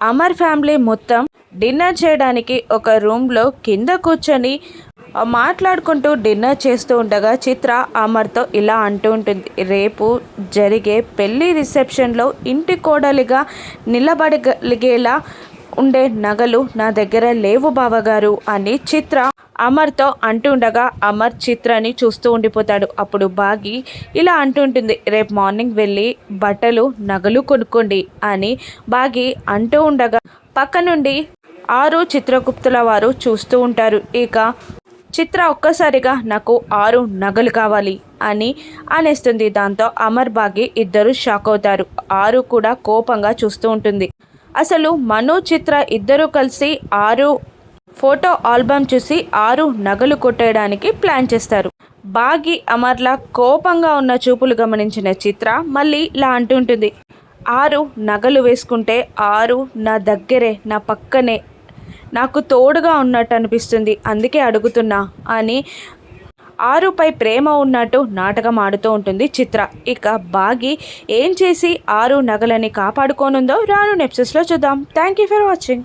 Amar family మొత్తం dinner చేయడానికి ఒక రూమ్లో కింద కూర్చొని మాట్లాడుకుంటూ డిన్నర్ చేస్తూ ఉండగా చిత్ర అమర్తో ఇలా అంటూ ఉంటుంది. రేపు జరిగే పెళ్ళి రిసెప్షన్లో ఇంటి కోడలిగా నిలబడగలిగేలా ఉండే నగలు నా దగ్గర లేవు బావగారు అని చిత్ర అమర్తో అంటుండగా అమర్ చిత్రని చూస్తూ ఉండిపోతాడు. అప్పుడు బాగి ఇలా అంటుంటుంది రేపు మార్నింగ్ వెళ్ళి బట్టలు నగలు కొనుక్కోండి అని బాగి అంటూ ఉండగా పక్క నుండి ఆరు చిత్రగుప్తుల వారు చూస్తూ ఉంటారు. ఇక చిత్ర ఒక్కసారిగా నాకు ఆరు నగలు కావాలి అని అనేస్తుంది. దాంతో అమర్ బాగి ఇద్దరు షాక్ అవుతారు. ఆరు కూడా కోపంగా చూస్తూ ఉంటుంది. అసలు మను చిత్ర ఇద్దరూ కలిసి ఆరు ఫోటో ఆల్బమ్ చూసి ఆరు నగలు కొట్టేయడానికి ప్లాన్ చేస్తారు. బాగి అమర్ల కోపంగా ఉన్న చూపులు గమనించిన చిత్ర మళ్ళీ ఇలా అంటుంటుంది ఆరు నగలు వేసుకుంటే ఆరు నా దగ్గరే నా పక్కనే. నాకు తోడుగా ఉన్నట్టు అనిపిస్తుంది అందుకే అడుగుతున్నా అని ఆరుపై ప్రేమ ఉన్నట్టు నాటకం ఆడుతూ ఉంటుంది చిత్ర. ఇక బాగి ఏం చేసి ఆరు నగలని కాపాడుకోనుందో రాను నెప్సెస్లో చూద్దాం. Thank you for watching